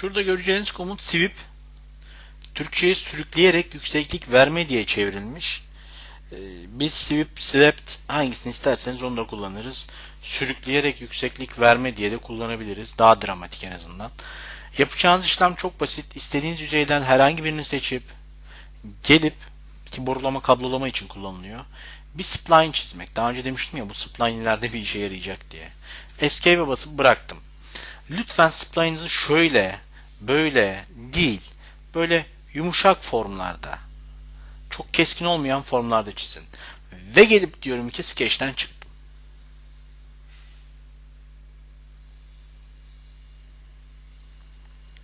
Şurada göreceğiniz komut sweep Türkçe'ye sürükleyerek yükseklik verme diye çevrilmiş. Ee, Biz sweep, swept hangisini isterseniz onu da kullanırız. Sürükleyerek yükseklik verme diye de kullanabiliriz. Daha dramatik en azından. Yapacağınız işlem çok basit. İstediğiniz yüzeyden herhangi birini seçip gelip ki borulama kablolama için kullanılıyor. Bir spline çizmek. Daha önce demiştim ya bu spline ileride bir işe yarayacak diye. Escape'e basıp bıraktım. Lütfen spline'ınızı şöyle, böyle değil, böyle yumuşak formlarda, çok keskin olmayan formlarda çizin. Ve gelip diyorum ki Sketch'ten çıktım.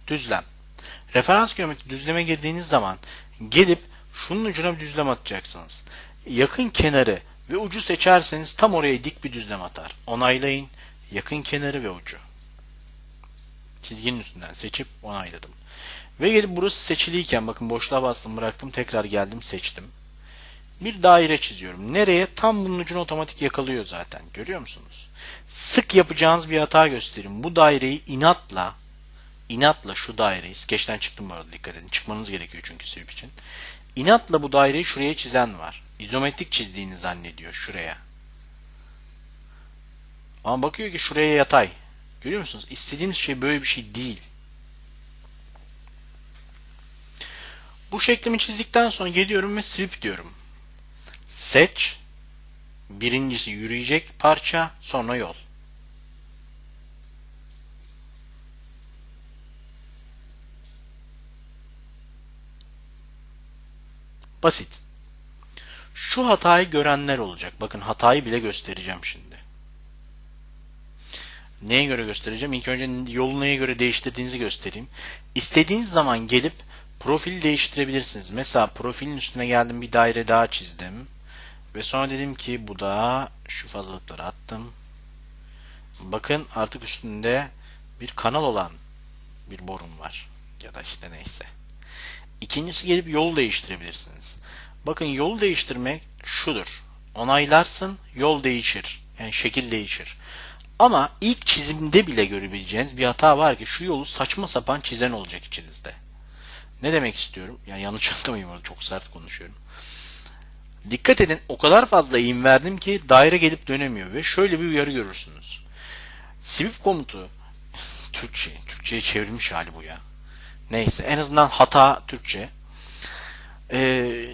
Düzlem. Referans geometri düzleme girdiğiniz zaman gelip şunun ucuna bir düzlem atacaksınız. Yakın kenarı ve ucu seçerseniz tam oraya dik bir düzlem atar. Onaylayın. Yakın kenarı ve ucu. Çizginin üstünden seçip onayladım. Ve gelip burası seçiliyken bakın boşluğa bastım bıraktım tekrar geldim seçtim. Bir daire çiziyorum. Nereye? Tam bunun ucunu otomatik yakalıyor zaten. Görüyor musunuz? Sık yapacağınız bir hata göstereyim. Bu daireyi inatla inatla şu daireyi skeçten çıktım bu arada dikkat edin. Çıkmanız gerekiyor çünkü sweep için. İnatla bu daireyi şuraya çizen var. İzometrik çizdiğini zannediyor şuraya. Ama bakıyor ki şuraya yatay. Görüyor musunuz? İstediğimiz şey böyle bir şey değil. Bu şeklimi çizdikten sonra geliyorum ve sweep diyorum. Seç. Birincisi yürüyecek parça, sonra yol. Basit. Şu hatayı görenler olacak. Bakın hatayı bile göstereceğim şimdi. Neye göre göstereceğim? İlk önce yolu neye göre değiştirdiğinizi göstereyim. İstediğiniz zaman gelip profil değiştirebilirsiniz. Mesela profilin üstüne geldim bir daire daha çizdim. Ve sonra dedim ki bu da şu fazlalıkları attım. Bakın artık üstünde bir kanal olan bir borum var. Ya da işte neyse. İkincisi gelip yol değiştirebilirsiniz. Bakın yol değiştirmek şudur. Onaylarsın yol değişir. Yani şekil değişir. Ama ilk çizimde bile görebileceğiniz bir hata var ki şu yolu saçma sapan çizen olacak içinizde. Ne demek istiyorum? Yani yanlış anlamayın orada çok sert konuşuyorum. Dikkat edin o kadar fazla eğim verdim ki daire gelip dönemiyor ve şöyle bir uyarı görürsünüz. Sweep komutu Türkçe, Türkçe'ye çevrilmiş hali bu ya. Neyse en azından hata Türkçe. Ee,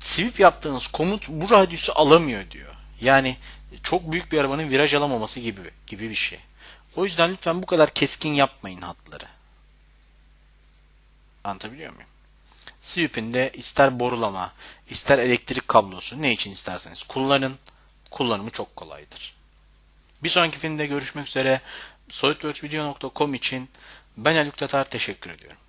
sweep yaptığınız komut bu radyüsü alamıyor diyor. Yani çok büyük bir arabanın viraj alamaması gibi gibi bir şey. O yüzden lütfen bu kadar keskin yapmayın hatları. Anlatabiliyor muyum? Sweep'in de ister borulama, ister elektrik kablosu ne için isterseniz kullanın. Kullanımı çok kolaydır. Bir sonraki filmde görüşmek üzere. SolidWorksVideo.com için ben Haluk Tatar teşekkür ediyorum.